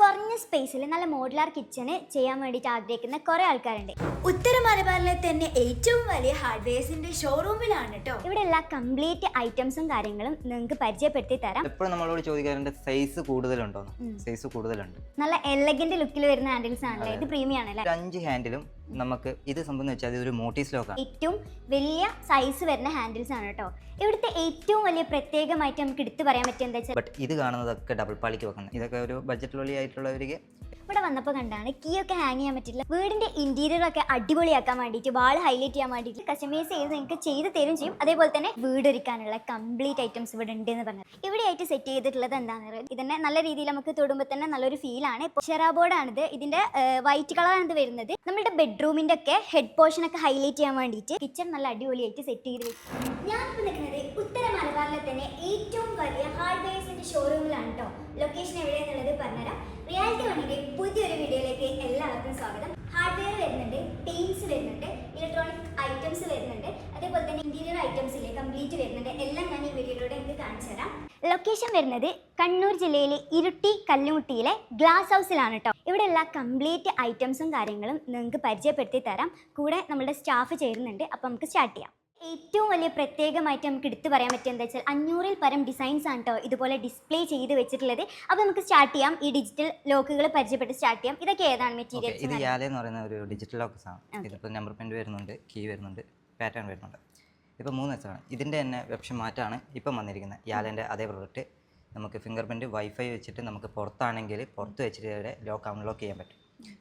കുറഞ്ഞ സ്പേസിൽ നല്ല മോഡുലാർ കിച്ചണ് ചെയ്യാൻ വേണ്ടിയിട്ട് ആഗ്രഹിക്കുന്ന കുറേ ആൾക്കാരുണ്ട്. ഉത്തര മലബാറിലെ തന്നെ ഏറ്റവും വലിയ ഹാർഡ്വെയർസിന്റെ ഷോറൂമിലാണ് കേട്ടോ ഇവിടെ എല്ലാ കംപ്ലീറ്റ് ഐറ്റംസും കാര്യങ്ങളും നിങ്ങൾക്ക് പരിചയപ്പെടുത്തി തരാം. എപ്പോഴും നമ്മളോട് ചോദിക്കാറുണ്ട് സൈസ് കൂടുതലുണ്ടോ സൈസ് കൂടുതലുണ്ട്. നല്ല എലഗന്റ് ലുക്കിൽ വരുന്ന ഹാൻഡിൽസ് ആണല്ലേ? ഇത് പ്രീമിയം ആണല്ലേ? അഞ്ച് ഹാൻഡിലും നമുക്ക് ഇത് സംബന്ധം വെച്ചാൽ ഇതൊരു മോട്ടീസ് ലോക്കാണ്. ഏറ്റവും വലിയ സൈസ് വരുന്ന ഹാൻഡിൽസ് ആണ് കേട്ടോ ഇവിടുത്തെ ഏറ്റവും വലിയ പ്രത്യേകമായിട്ട് നമുക്ക് എടുത്തു പറയാൻ പറ്റിയ എന്താ വെച്ചാൽ ബട്ട് ഇത് കാണുന്നതൊക്കെ ഡബിൾ പാളിക്ക് വെക്കുന്നത് ഇതൊക്കെ ഒരു ബഡ്ജറ്റ് ലോളി ആയിട്ടുള്ളവർക്ക് ഇവിടെ വന്നപ്പോൾ കണ്ടാണ് കീ ഒക്കെ ഹാങ് ചെയ്യാൻ പറ്റില്ല വീടിന്റെ ഇന്റീരിയർ ഒക്കെ അടിപൊളിയാക്കാൻ വേണ്ടിയിട്ട് വാൾ ഹൈലൈറ്റ് ചെയ്യാൻ വേണ്ടിയിട്ട് കസ്റ്റമൈസ് ചെയ്ത് നിങ്ങൾക്ക് ചെയ്ത് തരും ചെയ്യും. അതേപോലെ തന്നെ വീട് വീടൊരുക്കാനുള്ള കംപ്ലീറ്റ് ഐറ്റംസ് ഇവിടെ ഉണ്ട് എന്ന് പറഞ്ഞത്. ഇവിടെ ആയിട്ട് സെറ്റ് ചെയ്തിട്ടുള്ളത് എന്താണെന്ന് പറയുന്നത് ഇതിനെ നല്ല രീതിയിൽ നമുക്ക് തൊടുമ്പോൾ തന്നെ നല്ലൊരു ഫീലാണ് ഇത് ഇതിന്റെ വൈറ്റ് കളറാണ് ഇത് വരുന്നത്. നമ്മുടെ ബെഡ്റൂമിന്റെ ഒക്കെ ഹെഡ് പോർഷൻ ഒക്കെ ഹൈലൈറ്റ് ചെയ്യാൻ വേണ്ടിയിട്ട് കിച്ചൺ നല്ല അടിപൊളിയായിട്ട് സെറ്റ് ചെയ്ത് വെച്ചു. ഞാൻ നിൽക്കുന്നത് ഉത്തര മലബാറിലെ തന്നെ ഏറ്റവും വലിയ ഹാർഡ്വെയർസിന്റെ ഷോറൂമിലാണ് കേട്ടോ ലൊക്കേഷൻ എവിടെയെന്നുള്ളത് പറഞ്ഞുതരാം. റിയാലിറ്റി വണ്ണിന്റെ പുതിയൊരു വീഡിയോയിലേക്ക് എല്ലാവർക്കും സ്വാഗതം. ഹാർഡ്വെയർ വരുന്നുണ്ട് പെയിൻസ് വരുന്നുണ്ട് ഇലക്ട്രോണിക് ഐറ്റംസ് വരുന്നുണ്ട് അതേപോലെ തന്നെ ഇന്റീരിയർ ഐറ്റംസ് ഇല്ലേ കംപ്ലീറ്റ് വരുന്നുണ്ട്. എല്ലാം ഞാൻ ഈ വീഡിയോയിലൂടെ എനിക്ക് കാണിച്ചു തരാം. ലൊക്കേഷൻ വരുന്നത് കണ്ണൂർ ജില്ലയിലെ ഇരുട്ടി കല്ലുമുട്ടിയിലെ ഗ്ലാസ് ഹൗസിലാണ് കേട്ടോ ഇവിടെ എല്ലാ കംപ്ലീറ്റ് ഐറ്റംസും കാര്യങ്ങളും നിങ്ങൾക്ക് പരിചയപ്പെടുത്തി തരാം. കൂടെ നമ്മുടെ സ്റ്റാഫ് ചേരുന്നുണ്ട്. അപ്പോൾ നമുക്ക് സ്റ്റാർട്ട് ചെയ്യാം. ഏറ്റവും വലിയ പ്രത്യേകമായിട്ട് നമുക്ക് എടുത്തു പറയാൻ പറ്റുക എന്താ വെച്ചാൽ അഞ്ഞൂറിൽ പരം ഡിസൈൻസ് ആണ് കേട്ടോ ഇതുപോലെ ഡിസ്പ്ലേ ചെയ്ത് വെച്ചിട്ടുള്ളത്. അപ്പോൾ നമുക്ക് സ്റ്റാർട്ട് ചെയ്യാം. ഈ ഡിജിറ്റൽ ലോക്കുകൾ പരിചയപ്പെട്ട് സ്റ്റാർട്ട് ചെയ്യാം. ഇതൊക്കെ ഏതാണ് മെറ്റീരിയൽ ഇത് യാല എന്ന് പറയുന്ന ഒരു ഡിജിറ്റൽ ലോക്കസ് ആണ്. ഇതിപ്പോൾ നമ്പർ പ്രിന്റ് വരുന്നുണ്ട് കീ വരുന്നുണ്ട് പാറ്റേൺ വരുന്നുണ്ട്. ഇപ്പോൾ മൂന്ന് വെച്ചാണ് ഇതിന്റെ തന്നെ വെപ്ഷൻ മാറ്റാണ് ഇപ്പം വന്നിരിക്കുന്നത്. യാലേന്റെ അതേ പ്രോഡക്റ്റ് നമുക്ക് ഫിംഗർ പ്രിന്റ് വൈഫൈ വെച്ചിട്ട് നമുക്ക് പുറത്താണെങ്കിൽ പുറത്ത് വെച്ചിട്ട് ഇവിടെ ലോക്ക് അൺലോക്ക് ചെയ്യാൻ പറ്റും.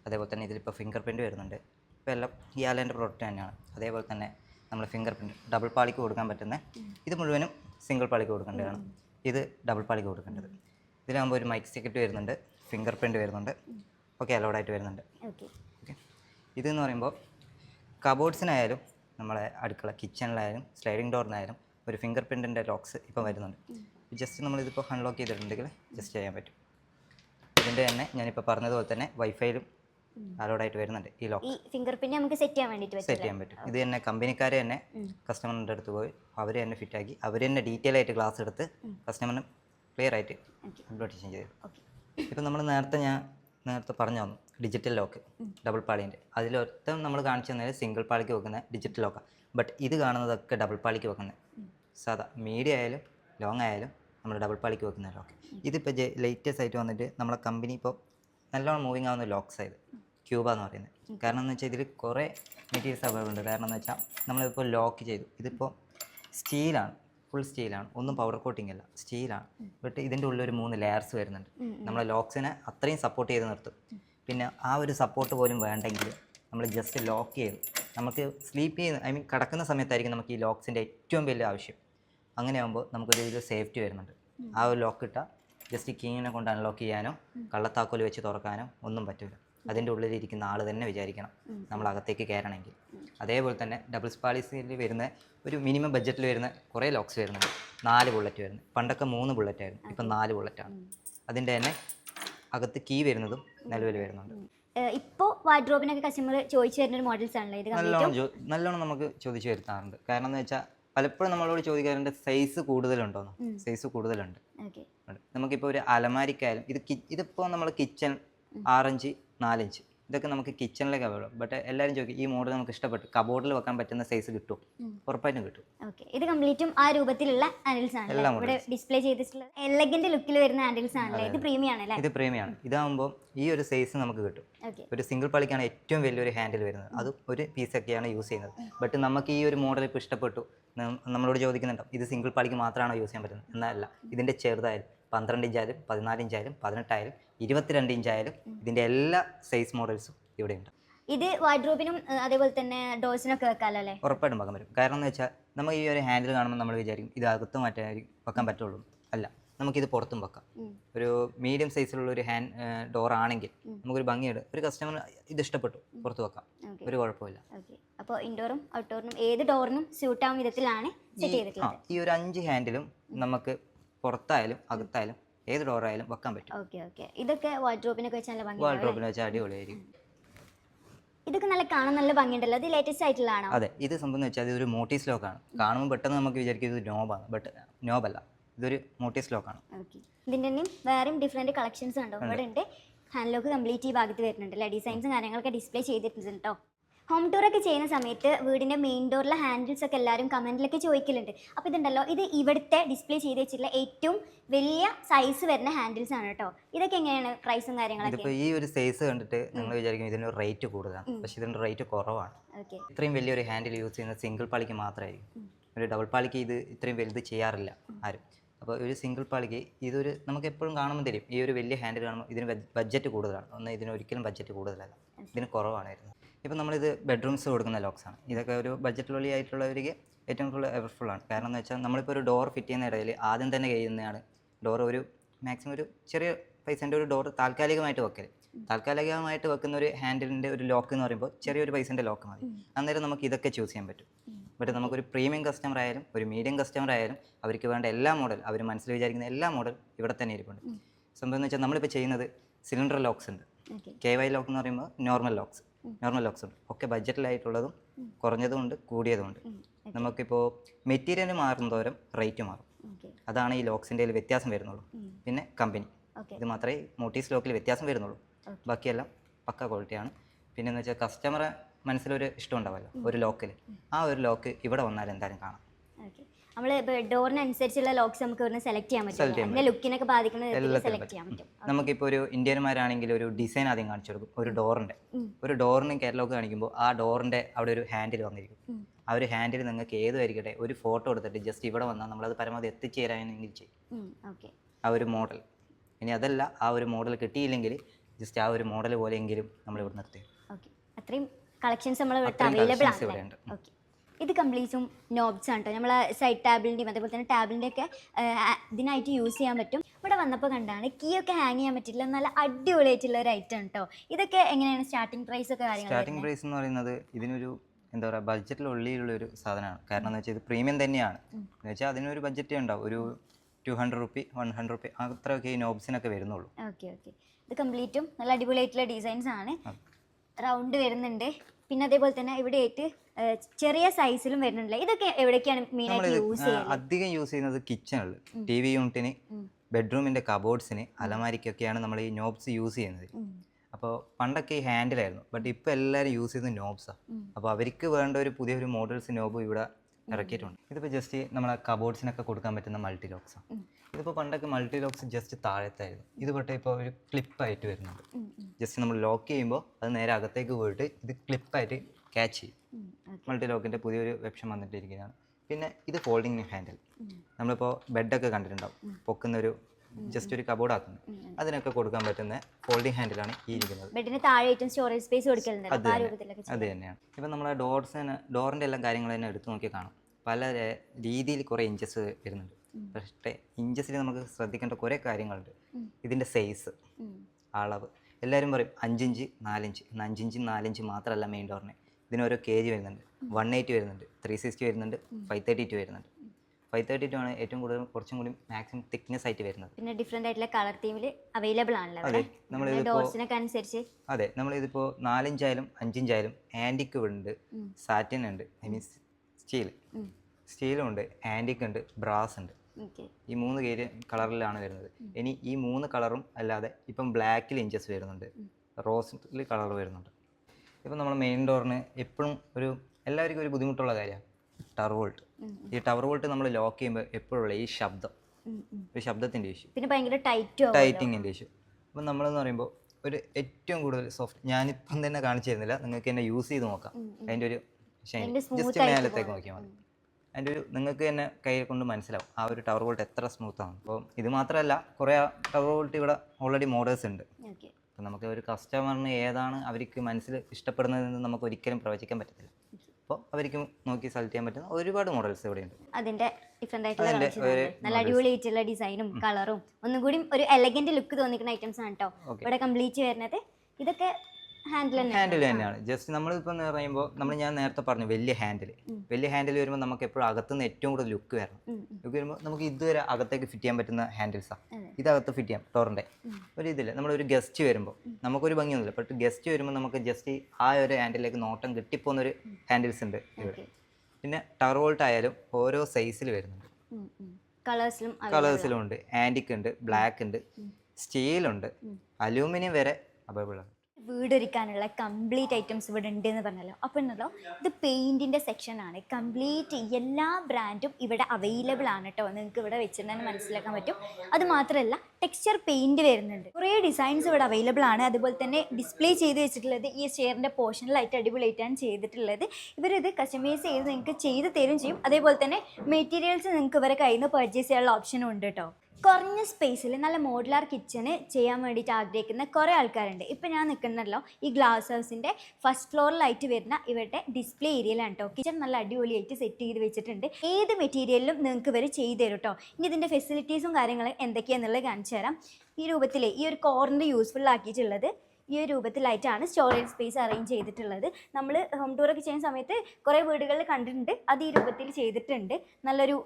അതേപോലെ തന്നെ ഇതിലിപ്പോൾ ഫിംഗർ പ്രിന്റ് വരുന്നുണ്ട്. ഇപ്പോൾ എല്ലാം യാലേന്റെ പ്രോഡക്റ്റ് തന്നെയാണ്. അതേപോലെ തന്നെ നമ്മൾ ഫിംഗർ പ്രിന്റ് ഡബിൾ പാളിക്ക് കൊടുക്കാൻ പറ്റുന്ന ഇത് മുഴുവനും സിംഗിൾ പാളിക്ക് കൊടുക്കേണ്ടതാണ്. ഇത് ഡബിൾ പാളിക്ക് കൊടുക്കേണ്ടത്. ഇതിലാകുമ്പോൾ ഒരു മൈക്ക് സെക്കറ്റ് വരുന്നുണ്ട് ഫിംഗർ പ്രിന്റ് വരുന്നുണ്ട് ഓക്കെ അലോഡായിട്ട് വരുന്നുണ്ട്. ഓക്കെ ഓക്കെ ഇതെന്ന് പറയുമ്പോൾ കബോർഡ്സിനായാലും നമ്മളെ അടുക്കള കിച്ചണിലായാലും സ്ലൈഡിംഗ് ഡോറിനായാലും ഒരു ഫിംഗർ പ്രിന്റിന്റെ ലോക്സ് ഇപ്പം വരുന്നുണ്ട്. ജസ്റ്റ് നമ്മളിതിപ്പോൾ അൺലോക്ക് ചെയ്തിട്ടുണ്ടെങ്കിൽ ജസ്റ്റ് ചെയ്യാൻ പറ്റും. ഇതിന്റെ തന്നെ ഞാനിപ്പോൾ പറഞ്ഞതുപോലെ തന്നെ വൈഫൈയിലും അലൗഡായിട്ട് വരുന്നുണ്ട് ഈ ലോക്ക് ഈ ഫിംഗർ പ്രിന്റ് നമുക്ക് സെറ്റ് ചെയ്യാൻ വേണ്ടിയിട്ട് സെറ്റ് ചെയ്യാൻ പറ്റും. ഇത് തന്നെ കമ്പനിക്കാർ തന്നെ കസ്റ്റമറിന്റെ അടുത്ത് പോയി അവർ തന്നെ ഫിറ്റാക്കി അവർ തന്നെ ഡീറ്റെയിൽ ആയിട്ട് ക്ലാസ് എടുത്ത് കസ്റ്റമറിന് ക്ലിയർ ആയിട്ട്. ഇംപ്ലിമെന്റേഷൻ ചെയ്തു. ഇപ്പം നമ്മൾ നേരത്തെ ഞാൻ നേരത്തെ പറഞ്ഞു തന്നു ഡിജിറ്റൽ ലോക്ക് ഡബിൾ പാളിന്റെ അതിലൊറ്റ നമ്മൾ കാണിച്ചു തന്നത് സിംഗിൾ പാളിക്ക് വെക്കുന്ന ഡിജിറ്റൽ ലോക്കാണ് ബട്ട് ഇത് കാണുന്നതൊക്കെ ഡബിൾ പാളിക്ക് വെക്കുന്നത് സാധാ മീഡിയം ആയാലും ലോങ് ആയാലും നമ്മൾ ഡബിൾ പാളിക്ക് വെക്കുന്ന ലോക്ക് ഇതിപ്പോൾ ലേറ്റസ്റ്റ് ആയിട്ട് വന്നിട്ട് നമ്മളെ കമ്പനി ഇപ്പോൾ നല്ലോണം മൂവിങ് ആവുന്ന ലോക്സ് ആയത് ക്യൂബ എന്ന് പറയുന്നത്. കാരണം എന്ന് വെച്ചാൽ ഇതിൽ കുറേ മെറ്റീരിയൽസ് അവൈലബിൾ ഉണ്ട്. കാരണം എന്ന് വെച്ചാൽ നമ്മളിപ്പോൾ ലോക്ക് ചെയ്തു. ഇതിപ്പോൾ സ്റ്റീലാണ്. ഫുൾ സ്റ്റീലാണ്. ഒന്നും പൗഡർ കോട്ടിംഗ് അല്ല. സ്റ്റീലാണ്. ബട്ട് ഇതിന്റെ ഉള്ളിൽ ഒരു മൂന്ന് ലെയർസ് വരുന്നുണ്ട്. നമ്മളെ ലോക്സിനെ അത്രയും സപ്പോർട്ട് ചെയ്ത് നിർത്തും. പിന്നെ ആ ഒരു സപ്പോർട്ട് പോലും വേണ്ടെങ്കിൽ നമ്മൾ ജസ്റ്റ് ലോക്ക് ചെയ്ത് നമുക്ക് സ്ലീപ്പ് ചെയ്യുന്ന ഐ മീൻ കിടക്കുന്ന സമയത്തായിരിക്കും നമുക്ക് ഈ ലോക്സിന്റെ ഏറ്റവും വലിയ ആവശ്യം. അങ്ങനെ ആകുമ്പോൾ നമുക്കൊരു ഇതിൽ സേഫ്റ്റി വരുന്നുണ്ട്. ആ ഒരു ലോക്ക് ഇട്ടാൽ ജസ്റ്റ് കീങ്ങിനെ കൊണ്ട് അൺലോക്ക് ചെയ്യാനോ കള്ളത്താക്കോൽ വെച്ച് തുറക്കാനോ ഒന്നും പറ്റില്ല അതിന്റെ ഉള്ളിലിരിക്കുന്ന ആൾ തന്നെ വിചാരിക്കണം നമ്മൾ അകത്തേക്ക് കയറണമെങ്കിൽ. അതേപോലെ തന്നെ ഡബിൾ സ്പാളിസിൽ വരുന്ന ഒരു മിനിമം ബഡ്ജറ്റിൽ വരുന്ന കുറേ ലോക്സ് വരുന്നുണ്ട്. നാല് ബുള്ളറ്റ് വരുന്നത് പണ്ടൊക്കെ മൂന്ന് ബുള്ളറ്റ് ആയിരുന്നു. ഇപ്പം നാല് ബുള്ളറ്റാണ്. അതിന്റെ തന്നെ അകത്ത് കീ വരുന്നതും നിലവിൽ വരുന്നുണ്ട്. ഇപ്പോൾ വാർഡ്രോബിനൊക്കെ കസ്റ്റമർ ചോദിച്ചു വരുന്ന ഒരു മോഡൽസ് ആണല്ലോ ഇത് നല്ലോണം നല്ലോണം നമുക്ക് ചോദിച്ചു വരുത്താറുണ്ട്. കാരണം എന്ന് വെച്ചാൽ പലപ്പോഴും നമ്മളോട് ചോദിക്കാറുണ്ട് സൈസ് കൂടുതലുണ്ടോന്ന് സൈസ് കൂടുതലുണ്ട്. നമുക്കിപ്പോൾ ഒരു അലമാരിക്കായാലും ഇത് ഇതിപ്പോൾ നമ്മൾ കിച്ചൺ ആറഞ്ച് നാലഞ്ച്. ഇതൊക്കെ നമുക്ക് കിച്ചണിലേക്ക് അവൈലബിൾ ബട്ട് എല്ലാവരും ചോദിക്കും ഈ മോഡൽ നമുക്ക് ഇഷ്ടപ്പെട്ടു? കബോർഡിൽ വെക്കാൻ പറ്റുന്ന സൈസ് കിട്ടും ഉറപ്പായിട്ടും കിട്ടും. ഓക്കെ ഇത് കംപ്ലീറ്റും ആ രൂപത്തിലുള്ള ഹാൻഡിൽസ് ആണ് ഇവിടെ ഡിസ്പ്ലേ ചെയ്തിട്ടുള്ള എലഗന്റ് ലുക്കിൽ വരുന്ന ഹാൻഡിൽസ് ആണല്ലേ ഇത് പ്രീമിയം ആണല്ലേ ഇത് പ്രീമിയാണ് ഇതാകുമ്പോൾ ഈ ഒരു സൈസ് നമുക്ക് കിട്ടും. ഒരു സിംഗിൾ പളിക്കാണ് ഏറ്റവും വലിയൊരു ഹാൻഡിൽ വരുന്നത്. അത് ഒരു പീസ് ഒക്കെയാണ് യൂസ് ചെയ്യുന്നത്. ബട്ട് നമുക്ക് ഈ ഒരു മോഡൽ ഇപ്പോൾ ഇഷ്ടപ്പെട്ടു. നമ്മളോട് ചോദിക്കുന്നുണ്ടോ ഇത് സിംഗിൾ പളിക്ക് മാത്രമാണോ യൂസ് ചെയ്യാൻ പറ്റുന്നത്? എന്നല്ല. ഇതിന്റെ ചെറുതായാലും. പന്ത്രണ്ട് ഇഞ്ചായാലും പതിനാല് ഇഞ്ചായാലും പതിനെട്ടായാലും ഇരുപത്തിരണ്ട് ഇഞ്ചായാലും ഇതിന്റെ എല്ലാ സൈസ് മോഡൽസും ഇവിടെയുണ്ട്. ഇത് വാർഡ്രോബിനും അതേപോലെ തന്നെ ഡോസിനൊക്കെ വെക്കാമല്ലോ അല്ലേ? ഉറപ്പായിട്ടും വെക്കാൻ പറ്റും. കാരണം എന്ന് വെച്ചാൽ നമുക്ക് ഈ ഒരു ഹാൻഡിൽ കാണുമ്പോൾ നമ്മൾ വിചാരിക്കും ഇത് അകത്ത് മാറ്റാൻ വെക്കാൻ പറ്റുള്ളൂ. അല്ല നമുക്കിത് പുറത്തും വെക്കാം. ഒരു മീഡിയം സൈസിലുള്ള ഒരു ഹാൻഡ് ഡോർ ആണെങ്കിൽ നമുക്കൊരു ഭംഗിയുണ്ട്. ഒരു കസ്റ്റമർ ഇത് ഇഷ്ടപ്പെട്ടു പുറത്ത് വെക്കാം. ഒരു കുഴപ്പമില്ല. അപ്പോൾ ഇൻഡോറും ഔട്ട്ഡോറിനും ഏത് ഡോറിനും സ്യൂട്ട് ആവും വിധത്തിലാണ് സെറ്റ് ചെയ്തിട്ടുള്ളത്? ഈ ഒരു അഞ്ച് ഹാൻഡിലും നമുക്ക് പുറത്തായാലും അകത്തായാലും ഏത് ഡോറായാലും വെക്കാൻ പറ്റും. ഓക്കെ ഓക്കെ ഇതൊക്കെ വാർഡ്രോബിനൊക്കെ വെച്ച് നല്ല ഭംഗി വാൾഡ്രോപ്പിൽ വെച്ചാൽ അടിപൊളിയായിരിക്കും. ഇതൊക്കെ നല്ല കാണാൻ നല്ല ഭംഗിയുണ്ടല്ലോ? ഇത് ലേറ്റസ്റ്റ് ആയിട്ടുള്ളതാണോ അതെ ഇത് സംഭവം വെച്ചാൽ ഇതൊരു മോട്ടീസ് ലോക്കാണ്. കാണുമ്പോൾ പെട്ടെന്ന് നമുക്ക് വിചാരിക്കും ഇത് നോബാണ് ബട്ട് നോബല്ല ഇതൊരു മോട്ടീസ് ലോക്കാണ്. ഓക്കെ ഇതിന്റെ തന്നെയും വേറെയും ഡിഫറെന്റ് കളക്ഷൻസ് ഉണ്ടോ? ഇവിടെ ഉണ്ട് ഹാൻഡ് ലോക്ക് കംപ്ലീറ്റ് ഈ ഭാഗത്ത് വരുന്നുണ്ട് അല്ലേ? ഡിസൈൻസും കാര്യങ്ങളൊക്കെ ഡിസ്പ്ലേ ചെയ്തിട്ടുണ്ട് കേട്ടോ. ഹോം ടൂർ ഒക്കെ ചെയ്യുന്ന സമയത്ത് വീടിന്റെ മെയിൻ ഡോറിലെ ഹാൻഡിൽസ് ഒക്കെ എല്ലാവരും കമന്റിലൊക്കെ ചോദിക്കലുണ്ട്. അപ്പോൾ ഇതുണ്ടല്ലോ ഇത് ഇവിടുത്തെ ഡിസ്പ്ലേ ചെയ്ത് വെച്ചിട്ടുള്ള ഏറ്റവും വലിയ സൈസ് വരുന്ന ഹാൻഡിൽസ് ആണ് കേട്ടോ ഇതൊക്കെ എങ്ങനെയാണ് പ്രൈസും കാര്യങ്ങളൊക്കെ? ഇപ്പോൾ ഈ ഒരു സൈസ് കണ്ടിട്ട് നിങ്ങൾ വിചാരിക്കും ഇതിന് റേറ്റ് കൂടുതലാണ് പക്ഷേ ഇതിന്റെ റേറ്റ് കുറവാണ്. ഓക്കെ ഇത്രയും വലിയൊരു ഹാൻഡിൽ യൂസ് ചെയ്യുന്ന സിംഗിൾ പാളിക്ക് മാത്രമായിരിക്കും. ഒരു ഡബിൾ പാളിക്ക് ഇത് ഇത്രയും വലുത് ചെയ്യാറില്ല ആരും. അപ്പോൾ ഒരു സിംഗിൾ പാളിക്ക് ഇതൊരു നമുക്ക് എപ്പോഴും കാണുമ്പോൾ തരും. ഈ ഒരു വലിയ ഹാൻഡിൽ കാണുമ്പോൾ ഇതിന് ബഡ്ജറ്റ് കൂടുതലാണ്. ഒന്ന് ഇതിന് ഒരിക്കലും ബഡ്ജറ്റ് കൂടുതലല്ല. ഇതിന് കുറവാണ് വരുന്നത്. ഇപ്പോൾ നമ്മളിത് ബെഡ്റൂംസ് കൊടുക്കുന്ന ലോക്സാണ് ഇതൊക്കെ ഒരു ബഡ്ജറ്റിലുള്ളി ആയിട്ടുള്ളവർക്ക് ഏറ്റവും കൂടുതൽ എവർഫുൾ ആണ്. കാരണം എന്ന് വെച്ചാൽ നമ്മളിപ്പോൾ ഒരു ഡോർ ഫിറ്റ് ചെയ്യുന്ന ഇടയിൽ ആദ്യം തന്നെ കഴിയുന്നതാണ് ഡോർ ഒരു മാക്സിമം ഒരു ചെറിയ പൈസേന്റെ ഒരു ഡോർ താൽക്കാലികമായിട്ട് വെക്കൽ താൽക്കാലികമായിട്ട് വെക്കുന്ന ഒരു ഹാൻഡിലിന്റെ ഒരു ലോക്ക് എന്ന് പറയുമ്പോൾ ചെറിയൊരു പൈസേന്റെ ലോക്ക് മതി. അന്നേരം നമുക്ക് ഇതൊക്കെ ചൂസ് ചെയ്യാൻ പറ്റും. ബട്ട് നമുക്കൊരു പ്രീമിയം കസ്റ്റമർ ആയാലും ഒരു മീഡിയം കസ്റ്റമർ ആയാലും അവർക്ക് വേണ്ട എല്ലാ മോഡൽ അവർ മനസ്സിൽ വിചാരിക്കുന്ന എല്ലാ മോഡൽ ഇവിടെ തന്നെ ഇരിപ്പുണ്ട്. സംഭവം എന്ന് വെച്ചാൽ നമ്മളിപ്പോൾ ചെയ്യുന്നത് സിലിണ്ടർ ലോക്സ് ഉണ്ട്. കെ വൈ ലോക്ക് എന്ന് പറയുമ്പോൾ നോർമൽ ലോക്സ് നോർമൽ ലോക്സ് ഉണ്ട് ഒക്കെ ബഡ്ജറ്റിലായിട്ടുള്ളതും കുറഞ്ഞതും ഉണ്ട് കൂടിയതും ഉണ്ട് നമുക്കിപ്പോൾ മെറ്റീരിയൽ മാറുന്നതോരം റേറ്റ് മാറും. അതാണ് ഈ ലോക്സിന്റെ വ്യത്യാസം വരുന്നുള്ളൂ. പിന്നെ കമ്പനി. ഇത് മാത്രമേ മോട്ടീസ് ലോക്കിൽ വ്യത്യാസം വരുന്നുള്ളൂ. ബാക്കിയെല്ലാം പക്ക ക്വാളിറ്റിയാണ് പിന്നെ എന്ന് വെച്ചാൽ കസ്റ്റമറെ മനസ്സിലൊരു ഇഷ്ടം ഉണ്ടാവുമല്ലോ ഒരു ലോക്കിൽ ആ ഒരു ലോക്ക് ഇവിടെ വന്നാൽ എന്തായാലും കാണാം. നമ്മൾ ഡോറിന് ഡോറിനനുസരിച്ചുള്ള ലോക്സ് നമുക്ക് ഇവിടുന്ന് സെലക്ട് ചെയ്യാൻ പറ്റും. ലുക്കിനൊക്കെ ബാധിക്കുന്ന സെലക്ട് ചെയ്യാൻ പറ്റും. നമുക്കിപ്പോൾ ഒരു ഇന്ത്യന്മാരാണെങ്കിൽ ഒരു ഡിസൈൻ ആദ്യം കാണിച്ചു കൊടുക്കും. ഒരു ഡോറിന്റെ ഒരു ഡോറിന് കേരളമൊക്കെ കാണിക്കുമ്പോൾ ആ ഡോറിന്റെ അവിടെ ഒരു ഹാൻഡിൽ വന്നിരിക്കും. ആ ഒരു ഹാൻഡിൽ നിങ്ങൾക്ക് ഏതുമായിരിക്കട്ടെ ഒരു ഫോട്ടോ എടുത്തിട്ട് ജസ്റ്റ് ഇവിടെ വന്നാൽ നമ്മളത് പരമാവധി എത്തിച്ചു തരാനെങ്കിൽ ചെയ്യും. ആ ഒരു മോഡൽ ഇനി അതല്ല ആ ഒരു മോഡൽ കിട്ടിയില്ലെങ്കിൽ ജസ്റ്റ് ആ ഒരു മോഡൽ പോലെയെങ്കിലും നമ്മൾ ഇവിടെ നിർത്തി അത്രയും കളക്ഷൻസ് നമ്മൾ ഇവിടെ അവൈലബിൾ ആണ് ഓക്കെ ഇത് കംപ്ലീറ്റും നോബ്സ് ആണ് കേട്ടോ നമ്മൾ സൈഡ് ടാബിളിന്റെയും അതേപോലെ തന്നെ ടാബിളിന്റെ ഒക്കെ ഇതിനായിട്ട് യൂസ് ചെയ്യാൻ പറ്റും. ഇവിടെ വന്നപ്പോൾ കണ്ടാണ് കീ ഒക്കെ ഹാങ് ചെയ്യാൻ പറ്റില്ല. നല്ല അടിപൊളിയായിട്ടുള്ള ഒരു ഐറ്റം കേട്ടോ ഇതൊക്കെ എങ്ങനെയാണ് സ്റ്റാർട്ടിംഗ് പ്രൈസ് ഒക്കെ കാര്യങ്ങൾ സ്റ്റാർട്ടിംഗ് പ്രൈസ് എന്ന് പറയുന്നത് ഇതിനൊരു എന്താ പറയുക ബഡ്ജറ്റിലുള്ളിലുള്ള ഒരു സാധനമാണ്. കാരണം എന്ന് വെച്ചാൽ ഇത് പ്രീമിയം തന്നെയാണ്. എന്ന് വെച്ചാൽ അതിനൊരു ബഡ്ജറ്റ് ഉണ്ടാവും. ഒരു two hundred rupee one hundred rupee അത്രയൊക്കെ ഈ നോബ്സിനൊക്കെ വരുന്നുള്ളൂ. ഓക്കെ ഓക്കെ ഇത് കംപ്ലീറ്റും നല്ല അടിപൊളിയായിട്ടുള്ള ഡിസൈൻസ് ആണ്. റൗണ്ട് വരുന്നുണ്ട്. പിന്നെ അതേപോലെ തന്നെ ഇവിടെ ആയിട്ട് ചെറിയ സൈസിലും വരുന്നുണ്ട് ഇതൊക്കെ എവിടേക്കാണ് മെയിൻ ആയിട്ട് യൂസ് ചെയ്യുന്നത്? അധികം യൂസ് ചെയ്യുന്നത് കിച്ചണിൽ ടി വി യൂണിറ്റിന് ബെഡ്റൂമിന്റെ കബോർഡ്സിന് അലമാരിക്കൊക്കെയാണ് നമ്മൾ ഈ നോബ്സ് യൂസ് ചെയ്യുന്നത്. അപ്പോൾ പണ്ടൊക്കെ ഈ ഹാൻഡിലായിരുന്നു ബട്ട് ഇപ്പോൾ എല്ലാവരും യൂസ് ചെയ്യുന്നത് നോബ്സാണ് അപ്പോൾ അവർക്ക് വേണ്ട ഒരു പുതിയൊരു മോഡൽസ് നോബ് ഇവിടെ ഇറക്കിയിട്ടുണ്ട്. ഇതിപ്പോൾ ജസ്റ്റ് നമ്മളെ കബോർഡ്സിനൊക്കെ കൊടുക്കാൻ പറ്റുന്ന മൾട്ടി ലോക്സാണ് ഇതിപ്പോൾ പണ്ടൊക്കെ മൾട്ടി ലോക്സ് ജസ്റ്റ് താഴത്തായിരുന്നു. ഇത് പക്ഷേ ഇപ്പോൾ ഒരു ക്ലിപ്പായിട്ട് വരുന്നുണ്ട്. ജസ്റ്റ് നമ്മൾ ലോക്ക് ചെയ്യുമ്പോൾ അത് നേരെ അകത്തേക്ക് പോയിട്ട് ഇത് ക്ലിപ്പായിട്ട് ക്യാച്ച് ചെയ്യും. മൾട്ടി ലോക്കിന്റെ പുതിയൊരു വെപ്ഷൻ വന്നിട്ടിരിക്കുന്നതാണ്. പിന്നെ ഇത് ഫോൾഡിങ് ഹാൻഡിൽ നമ്മളിപ്പോൾ ബെഡൊക്കെ കണ്ടിട്ടുണ്ടാവും. പൊക്കുന്ന ഒരു ജസ്റ്റ് ഒരു കബോർഡ് ആക്കുന്നത് അതിനൊക്കെ കൊടുക്കാൻ പറ്റുന്ന ഫോൾഡിങ് ഹാൻഡിലാണ് ഈ ഇരിക്കുന്നത്. ബെഡിന് താഴെ സ്റ്റോറേജ് സ്പേസ് അത് തന്നെയാണ്. ഇപ്പം നമ്മൾ ഡോർസിന് ഡോറിന്റെ എല്ലാം കാര്യങ്ങൾ തന്നെ എടുത്തു നോക്കി കാണും. പല രീതിയിൽ കുറേ ഇഞ്ചസ് വരുന്നുണ്ട്. പക്ഷേ ഇഞ്ചസിൽ നമുക്ക് ശ്രദ്ധിക്കേണ്ട കുറേ കാര്യങ്ങളുണ്ട്. ഇതിന്റെ സൈസ് അളവ്. എല്ലാവരും പറയും അഞ്ചിഞ്ച് നാലിഞ്ച്. എന്നാൽ അഞ്ചിഞ്ച് നാലിഞ്ച് മാത്രമല്ല മെയിൻ ഡോറിന് ഇതിന് ഓരോ കെ ജി വരുന്നുണ്ട് വൺ എയ്റ്റി വരുന്നുണ്ട്. ത്രീ സിക്സ്റ്റി വരുന്നുണ്ട്. ഫൈവ് തേർട്ടി ടു വരുന്നുണ്ട്. ഫൈവ് തേർട്ടി ടു ആണ് ഏറ്റവും കൂടുതൽ കുറച്ചും കൂടി മാക്സിമം തിക്നെസ് ആയിട്ട് വരുന്നത്. പിന്നെ ഡിഫറെന്റ് ആയിട്ടുള്ള കളർ തീമിൽ അവൈലബിൾ ആണല്ലോ അതെ നമ്മളിതിപ്പോൾ ഡോർസിനൊക്കെ അനുസരിച്ച്. അതെ നമ്മൾ ഇതിപ്പോ നാലിഞ്ചായാലും അഞ്ചിഞ്ചായാലും ആന്റിക്ക് ഉണ്ട് സാറ്റിൻ ഉണ്ട് ഐ മീൻസ് സ്റ്റീൽ സ്റ്റീലും ഉണ്ട് ആന്റിക്ക് ഉണ്ട് ബ്രാസ് ഉണ്ട്. ഈ മൂന്ന് കേര് കളറിലാണ് വരുന്നത്. ഇനി ഈ മൂന്ന് കളറും അല്ലാതെ ഇപ്പം ബ്ലാക്കിൽ ഇഞ്ചസ് വരുന്നുണ്ട്. റോസിൽ കളർ വരുന്നുണ്ട്. ഇപ്പം നമ്മൾ മെയിൻ ഡോറിന് എപ്പോഴും ഒരു എല്ലാവർക്കും ഒരു ബുദ്ധിമുട്ടുള്ള കാര്യമാണ്. Tower bolt. ഈ ടവർ വോൾട്ട് നമ്മൾ ലോക്ക് ചെയ്യുമ്പോൾ എപ്പോഴുള്ള ഈ ശബ്ദം. ഒരു ശബ്ദത്തിന്റെ ഇഷ്യൂ പിന്നെ ഭയങ്കര ടൈറ്റ് ടൈറ്റിങ്ങിന്റെ ഇഷ്യൂ അപ്പം നമ്മളെന്ന് പറയുമ്പോൾ ഒരു ഏറ്റവും കൂടുതൽ സോഫ്റ്റ് ഞാനിപ്പം തന്നെ കാണിച്ചു തരുന്നില്ല. നിങ്ങൾക്ക് എന്നെ യൂസ് ചെയ്ത് നോക്കാം. അതിന്റെ ഒരു ഷൈൻ ജസ്റ്റ് മേലത്തേക്ക് നോക്കിയാൽ മതി. അതിന്റെ ഒരു നിങ്ങൾക്ക് തന്നെ കയ്യിൽ കൊണ്ട് മനസ്സിലാവും. ആ ഒരു ടവർ വോൾട്ട് എത്ര സ്മൂത്താണ് അപ്പോൾ ഇത് മാത്രമല്ല കുറേ ടവർ വോൾട്ട് ഇവിടെ ഓൾറെഡി മോഡേഴ്സ് ഉണ്ട്. അപ്പം നമുക്ക് ഒരു കസ്റ്റമറിന് ഏതാണ് അവർക്ക് മനസ്സിൽ ഇഷ്ടപ്പെടുന്നതെന്ന് നമുക്ക് ഒരിക്കലും പ്രവചിക്കാൻ പറ്റത്തില്ല. അപ്പോൾ അവർക്ക് നോക്കി സെലക്ട് ചെയ്യാൻ പറ്റുന്ന ഒരുപാട് മോഡൽസ് ഇവിടെയുണ്ട്. അതിന്റെ ഡിഫറെന്റ് ആയിട്ടുള്ള അതിന്റെ കളക്ഷൻസ് ഒരു നല്ല അടിപൊളിയായിട്ടുള്ള ഡിസൈനും കളറും ഒന്നും കൂടി ഒരു എലഗന്റ് ലുക്ക് തോന്നിക്കുന്ന ഐറ്റംസ് ആണ് കേട്ടോ Okay. ഇവിടെ കംപ്ലീറ്റ് വരുന്നത്. ഇതൊക്കെ ഹാൻഡിൽ തന്നെ ഹാൻഡിൽ തന്നെയാണ്. ജസ്റ്റ് നമ്മൾ ഇപ്പൊ പറയുമ്പോൾ നമ്മൾ ഞാൻ നേരത്തെ പറഞ്ഞു വലിയ ഹാൻഡിൽ വലിയ ഹാൻഡിൽ വരുമ്പോൾ നമുക്ക് എപ്പോഴും അകത്തുനിന്ന് ഏറ്റവും കൂടുതൽ ലുക്ക് വരണം. ലുക്ക് വരുമ്പോൾ നമുക്ക് ഇതുവരെ അകത്തേക്ക് ഫിറ്റ് ചെയ്യാൻ പറ്റുന്ന ഹാൻഡിൽസാണ്. ഇതകത്ത് ഫിറ്റ് ചെയ്യാം ടോറിന്റെ ഒരു ഇതില്ല നമ്മളൊരു ഗസ്റ്റ് വരുമ്പോൾ നമുക്കൊരു ഭംഗിയൊന്നുമില്ല. ബട്ട് ഗസ്റ്റ് വരുമ്പോൾ നമുക്ക് ജസ്റ്റ് ആ ഒരു ഹാൻഡിലേക്ക് നോട്ടം കിട്ടിപ്പോകുന്ന ഒരു ഹാൻഡിൽസ് ഉണ്ട് ഇവിടെ. പിന്നെ ടർവോൾട്ട് ആയാലും ഓരോ സൈസിൽ വരുന്നുണ്ട്. കളേഴ്സിലും കളേഴ്സിലും ഉണ്ട്. ആന്റിക് ഉണ്ട് ബ്ലാക്ക് ഉണ്ട് സ്റ്റീലുണ്ട് അലൂമിനിയം വരെ അവൈലബിൾ ആണ്. വീടൊരുക്കാനുള്ള കംപ്ലീറ്റ് ഐറ്റംസ് ഇവിടെ ഉണ്ട് എന്ന് പറഞ്ഞല്ലോ. അപ്പോൾ എന്നല്ലോ ഇത് പെയിന്റിന്റെ സെക്ഷനാണ് കംപ്ലീറ്റ് എല്ലാ ബ്രാൻഡും ഇവിടെ അവൈലബിൾ ആണ് കേട്ടോ നിങ്ങൾക്ക് ഇവിടെ വെച്ചിട്ടുണ്ടെന്ന് മനസ്സിലാക്കാൻ പറ്റും. അത് മാത്രമല്ല ടെക്സ്ചർ പെയിന്റ് വരുന്നുണ്ട്. കുറേ ഡിസൈൻസ് ഇവിടെ അവൈലബിൾ ആണ്. അതുപോലെ തന്നെ ഡിസ്പ്ലേ ചെയ്ത് വെച്ചിട്ടുള്ളത് ഈ ചെയറിന്റെ പോർഷനിലായിട്ട് അടിപൊളിയായിട്ടാണ് ചെയ്തിട്ടുള്ളത്. ഇവരിത് കസ്റ്റമൈസ് ചെയ്ത് നിങ്ങൾക്ക് ചെയ്ത് തരും ചെയ്യും. അതേപോലെ തന്നെ മെറ്റീരിയൽസ് നിങ്ങൾക്ക് ഇവരെ കയ്യിൽ നിന്ന് പർച്ചേസ് ചെയ്യാനുള്ള ഓപ്ഷനും ഉണ്ട് കേട്ടോ കുറഞ്ഞ സ്പേസിൽ നല്ല മോഡുലാർ കിച്ചണ് ചെയ്യാൻ വേണ്ടിയിട്ട് ആഗ്രഹിക്കുന്ന കുറേ ആൾക്കാരുണ്ട്. ഇപ്പം ഞാൻ നിൽക്കുന്നല്ലോ ഈ ഗ്ലാസ് ഹൗസിന്റെ ഫസ്റ്റ് ഫ്ലോറിലായിട്ട് വരുന്ന ഇവരുടെ ഡിസ്പ്ലേ ഏരിയയിലാണ് കേട്ടോ കിച്ചൺ നല്ല അടിപൊളിയായിട്ട് സെറ്റ് ചെയ്ത് വെച്ചിട്ടുണ്ട്. ഏത് മെറ്റീരിയലിലും നിങ്ങൾക്ക് ഇവർ ചെയ്തു തരും കേട്ടോ ഇനി ഇതിന്റെ ഫെസിലിറ്റീസും കാര്യങ്ങളും എന്തൊക്കെയാണെന്നുള്ളത് കാണിച്ചു തരാം. ഈ രൂപത്തിൽ ഈ ഒരു കോർണർ യൂസ്ഫുൾ ആക്കിയിട്ടുള്ളത് ഈ ഒരു രൂപത്തിലായിട്ടാണ് സ്റ്റോറേജ് സ്പേസ് അറേഞ്ച് ചെയ്തിട്ടുള്ളത്. നമ്മൾ ഹോം ടൂറൊക്കെ ചെയ്യുന്ന സമയത്ത് കുറേ വീടുകളിൽ കണ്ടിട്ടുണ്ട്. അത് ഈ രൂപത്തിൽ ചെയ്തിട്ടുണ്ട്. നല്ലൊരു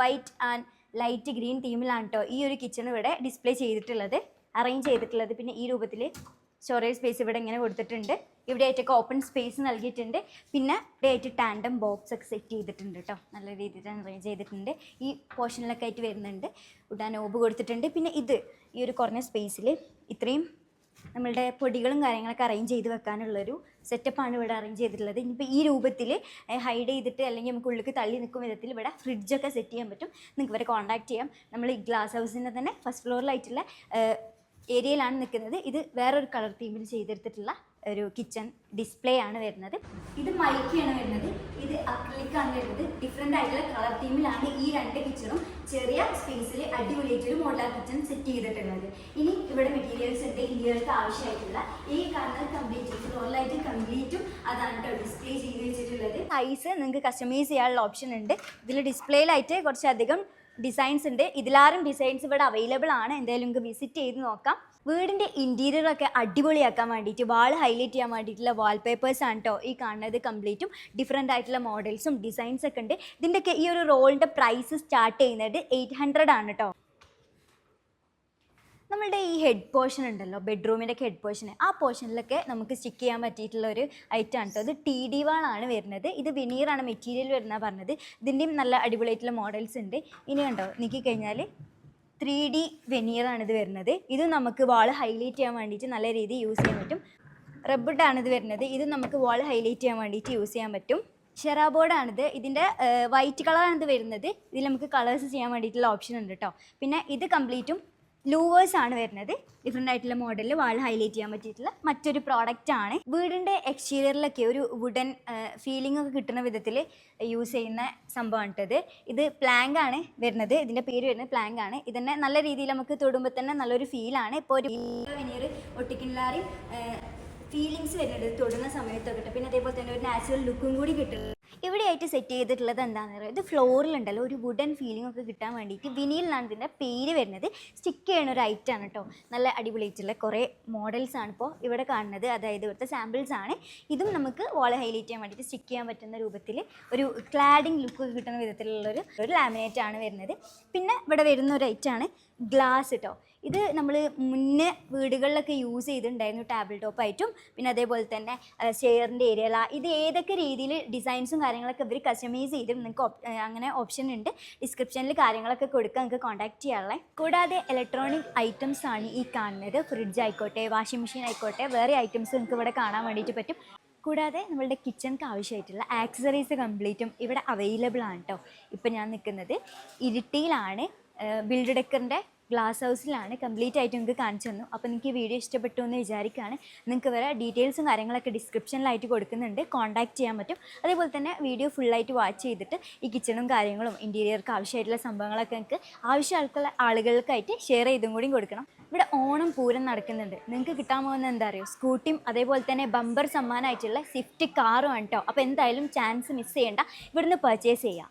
വൈറ്റ് ആൻഡ് ലൈറ്റ് ഗ്രീൻ തീമിലാണ് കേട്ടോ ഈ ഒരു കിച്ചൺ ഇവിടെ ഡിസ്പ്ലേ ചെയ്തിട്ടുള്ളത് അറേഞ്ച് ചെയ്തിട്ടുള്ളത്. പിന്നെ ഈ രൂപത്തിൽ സ്റ്റോറേജ് സ്പേസ് ഇവിടെ ഇങ്ങനെ കൊടുത്തിട്ടുണ്ട്. ഇവിടെ ആയിട്ടൊക്കെ ഓപ്പൺ സ്പേസ് നൽകിയിട്ടുണ്ട്. പിന്നെ ഇവിടെ ആയിട്ട് ടാൻഡം ബോക്സ് ഒക്കെ സെറ്റ് ചെയ്തിട്ടുണ്ട് കേട്ടോ നല്ല രീതിയിൽ അറേഞ്ച് ചെയ്തിട്ടുണ്ട്. ഈ പോർഷനിലൊക്കെ ആയിട്ട് വരുന്നുണ്ട്. ഉടാൻ ഓബ് കൊടുത്തിട്ടുണ്ട്. പിന്നെ ഇത് ഈ ഒരു കുറഞ്ഞ സ്പേസിൽ ഇത്രയും നമ്മളുടെ പൊടികളും കാര്യങ്ങളൊക്കെ അറേഞ്ച് ചെയ്ത് വെക്കാനുള്ളൊരു സെറ്റപ്പാണ് ഇവിടെ അറേഞ്ച് ചെയ്തിട്ടുള്ളത്. ഇനിയിപ്പോൾ ഈ രൂപത്തിൽ ഹൈഡ് ചെയ്തിട്ട് അല്ലെങ്കിൽ നമുക്ക് ഉള്ളിൽ തള്ളി നിൽക്കും വിധത്തിൽ ഇവിടെ ഫ്രിഡ്ജൊക്കെ സെറ്റ് ചെയ്യാൻ പറ്റും. നിങ്ങൾക്ക് ഇവരെ കോൺടാക്ട് ചെയ്യാം. നമ്മൾ ഈ ഗ്ലാസ് ഹൗസിന്റെ തന്നെ ഫസ്റ്റ് ഫ്ലോറിലായിട്ടുള്ള ഏരിയയിലാണ് നിൽക്കുന്നത്. ഇത് വേറൊരു കളർ തീമിൽ ചെയ്തെടുത്തിട്ടുള്ള ഒരു കിച്ചൺ ഡിസ്പ്ലേ ആണ് വരുന്നത്. ഇത് മൈക്കാണ് വരുന്നത്. ഇത് അക്ലിക്കാണ് വരുന്നത്. ഡിഫറെന്റ് ആയിട്ടുള്ള കളർ തീമിലാണ് ഈ രണ്ട് കിച്ചണും ചെറിയ സ്പേസിൽ അടിപൊളിയായിട്ടൊരു മോഡലാർ കിച്ചൺ സെറ്റ് ചെയ്തിട്ടുള്ളത്. ഇനി ഇവിടെ മെറ്റീരിയൽസ് ഉണ്ട്. ഇന്ത്യകൾക്ക് ആവശ്യമായിട്ടുള്ള ഈ കാണുന്ന കംപ്ലീറ്റ് ഫ്ലോറിലായിട്ട് കംപ്ലീറ്റും അതാണ് കേട്ടോ ഡിസ്പ്ലേ ചെയ്ത് വെച്ചിട്ടുള്ളത്. സൈസ് നിങ്ങൾക്ക് കസ്റ്റമൈസ് ചെയ്യാനുള്ള ഓപ്ഷൻ ഉണ്ട്. ഇതിൽ ഡിസ്പ്ലേയിലായിട്ട് കുറച്ചധികം ഡിസൈൻസ് ഉണ്ട്. ഇതിലാറും ഡിസൈൻസ് ഇവിടെ അവൈലബിൾ ആണ്. എന്തായാലും നിങ്ങൾക്ക് വിസിറ്റ് ചെയ്ത് നോക്കാം. വീടിന്റെ ഇന്റീരിയർ ഒക്കെ അടിപൊളിയാക്കാൻ വേണ്ടിയിട്ട് വാൾ ഹൈലൈറ്റ് ചെയ്യാൻ വേണ്ടിയിട്ടുള്ള വാൾപേപ്പേഴ്സ് ആണ് കേട്ടോ ഈ കാണുന്നത് കംപ്ലീറ്റും ഡിഫറെന്റ് ആയിട്ടുള്ള മോഡൽസും ഡിസൈൻസ് ഒക്കെ ഉണ്ട്. ഇതിന്റെയൊക്കെ ഈ ഒരു റോളിന്റെ പ്രൈസ് സ്റ്റാർട്ട് ചെയ്യുന്നത് എയ്റ്റ് ഹൺഡ്രഡ് ആണ് കേട്ടോ നമ്മളുടെ ഈ ഹെഡ് പോർഷൻ ഉണ്ടല്ലോ ബെഡ്റൂമിന്റെ ഒക്കെ ഹെഡ് പോർഷൻ ആ പോർഷനിലൊക്കെ നമുക്ക് സ്റ്റിക്ക് ചെയ്യാൻ പറ്റിയിട്ടുള്ള ഒരു ഐറ്റം ആണ് കേട്ടോ ഇത് ടി ഡി വാളാണ് വരുന്നത്. ഇത് വിനീറാണ് മെറ്റീരിയൽ വരുന്ന പറഞ്ഞത്. ഇതിന്റെയും നല്ല അടിപൊളിയായിട്ടുള്ള മോഡൽസ് ഉണ്ട്. ഇനി കണ്ടോ നീക്കി കഴിഞ്ഞാൽ ത്രീ ഡി വെനീറാണ് ഇത് വരുന്നത്. ഇത് നമുക്ക് വാൾ ഹൈലൈറ്റ് ചെയ്യാൻ വേണ്ടിയിട്ട് നല്ല രീതിയിൽ യൂസ് ചെയ്യാൻ പറ്റും. റബ്ബിട്ടാണ് ഇത് വരുന്നത്. ഇത് നമുക്ക് വാൾ ഹൈലൈറ്റ് ചെയ്യാൻ വേണ്ടിയിട്ട് യൂസ് ചെയ്യാൻ പറ്റും. ഷെറാബോർഡാണിത്. ഇതിന്റെ വൈറ്റ് കളറാണ് ഇത് വരുന്നത്. ഇതിൽ നമുക്ക് കളേഴ്സ് ചെയ്യാൻ വേണ്ടിയിട്ടുള്ള ഓപ്ഷൻ ഉണ്ട് കേട്ടോ പിന്നെ ഇത് കംപ്ലീറ്റും ലൂവേഴ്സ് ആണ് വരുന്നത്. ഡിഫറെന്റ് ആയിട്ടുള്ള മോഡലിൽ വാൾ ഹൈലൈറ്റ് ചെയ്യാൻ പറ്റിയിട്ടുള്ള മറ്റൊരു പ്രോഡക്റ്റ് ആണ്. വീടിന്റെ എക്സ്റ്റീരിയറിലൊക്കെ ഒരു വുഡൻ ഫീലിംഗ് ഒക്കെ കിട്ടുന്ന വിധത്തിൽ യൂസ് ചെയ്യുന്ന സംഭവമാണ് ഇത് പ്ലാങ്ക് ആണ് വരുന്നത്. ഇതിന്റെ പേര് വരുന്നത് പ്ലാങ്ക് ആണ്. ഇതിനെ നല്ല രീതിയിൽ നമുക്ക് തൊടുമ്പോൾ തന്നെ നല്ലൊരു ഫീലാണ് ഇപ്പോൾ ഒരു വിനീർ ഒട്ടിക്കില്ലാറി ഫീലിങ്സ് വരുന്നുണ്ട് ഇത് തൊടുന്ന സമയത്തൊക്കെ. പിന്നെ അതേപോലെ തന്നെ ഒരു നാച്ചുറൽ ലുക്കും കൂടി കിട്ടുന്നത് ഇവിടെയായിട്ട് സെറ്റ് ചെയ്തിട്ടുള്ളത് എന്താണെന്ന് പറയുക ഇത് ഫ്ലോറിലുണ്ടല്ലോ ഒരു വുഡൻ ഫീലിംഗ് ഒക്കെ കിട്ടാൻ വേണ്ടിയിട്ട് വിനീൽ ഇതിന്റെ പേര് വരുന്നത് സ്റ്റിക്ക് ചെയ്യണ ഒരു ഐറ്റം ആണ് കേട്ടോ നല്ല അടിപൊളിയായിട്ടുള്ള കുറേ മോഡൽസ് ആണ് ഇപ്പോൾ ഇവിടെ കാണുന്നത്. അതായത് ഇവിടുത്തെ സാമ്പിൾസ് ആണ്. ഇതും നമുക്ക് വാൾ ഹൈലൈറ്റ് ചെയ്യാൻ വേണ്ടിയിട്ട് സ്റ്റിക്ക് ചെയ്യാൻ പറ്റുന്ന രൂപത്തിൽ ഒരു ക്ലാഡിങ് ലുക്ക് കിട്ടുന്ന വിധത്തിലുള്ളൊരു ഒരു ലാമിനേറ്റ് ആണ് വരുന്നത്. പിന്നെ ഇവിടെ വരുന്ന ഒരു ഐറ്റം ആണ് ഗ്ലാസ് കേട്ടോ ഇത് നമ്മൾ മുന്നേ വീടുകളിലൊക്കെ യൂസ് ചെയ്തിട്ടുണ്ടായിരുന്നു ടേബിൾ ടോപ്പ് ആയിട്ടും പിന്നെ അതേപോലെ തന്നെ ചെയറിന്റെ ഏരിയല ഇത് ഏതൊക്കെ രീതിയിൽ ഡിസൈൻസും കാര്യങ്ങളൊക്കെ ഇവർ കസ്റ്റമൈസ് ചെയ്ത് നിങ്ങൾക്ക് അങ്ങനെ ഓപ്ഷൻ ഉണ്ട് ഡിസ്ക്രിപ്ഷനിൽ കാര്യങ്ങളൊക്കെ കൊടുക്കുക നിങ്ങൾക്ക് കോൺടാക്ട് ചെയ്യാനുള്ളത് കൂടാതെ ഇലക്ട്രോണിക് ഐറ്റംസ് ആണ് ഈ കാണുന്നത്. ഫ്രിഡ്ജ് ആയിക്കോട്ടെ വാഷിംഗ് മെഷീൻ ആയിക്കോട്ടെ വേറെ ഐറ്റംസ് നിങ്ങൾക്ക് ഇവിടെ കാണാൻ വേണ്ടിയിട്ട് പറ്റും. കൂടാതെ നമ്മളുടെ കിച്ചൺക്ക് ആവശ്യമായിട്ടുള്ള ആക്സസറീസ് കംപ്ലീറ്റും ഇവിടെ അവൈലബിൾ ആണ് കേട്ടോ ഇപ്പം ഞാൻ നിൽക്കുന്നത് ഇരിട്ടിയിലാണ് ബിൽഡ് ഡെക്കറിന്റെ ഗ്ലാസ് ഹൗസിലാണ് കംപ്ലീറ്റ് ആയിട്ട് നിങ്ങൾക്ക് കാണിച്ചു തന്നു. അപ്പോൾ നിങ്ങൾക്ക് ഈ വീഡിയോ ഇഷ്ടപ്പെട്ടു എന്ന് വിചാരിക്കുകയാണ്. നിങ്ങൾക്ക് വരെ ഡീറ്റെയിൽസും കാര്യങ്ങളൊക്കെ ഡിസ്ക്രിപ്ഷനിലായിട്ട് കൊടുക്കുന്നുണ്ട്. കോൺടാക്റ്റ് ചെയ്യാൻ പറ്റും. അതേപോലെ തന്നെ വീഡിയോ ഫുള്ളായിട്ട് വാച്ച് ചെയ്തിട്ട് ഈ കിച്ചണും കാര്യങ്ങളും ഇന്റീരിയർക്ക് ആവശ്യമായിട്ടുള്ള സംഭവങ്ങളൊക്കെ നിങ്ങൾക്ക് ആവശ്യ ആൾക്കുള്ള ആളുകൾക്കായിട്ട് ഷെയർ ചെയ്തും കൂടിയും കൊടുക്കണം. ഇവിടെ ഓണം പൂരം നടക്കുന്നുണ്ട്. നിങ്ങൾക്ക് കിട്ടാൻ പോകുന്നത് എന്താ അറിയോ? സ്കൂട്ടിയും അതേപോലെ തന്നെ ബമ്പർ സമ്മാനമായിട്ടുള്ള സ്വിഫ്റ്റ് കാറും ആണ് കേട്ടോ അപ്പോൾ എന്തായാലും ചാൻസ് മിസ് ചെയ്യേണ്ട. ഇവിടുന്ന് പർച്ചേസ് ചെയ്യാം.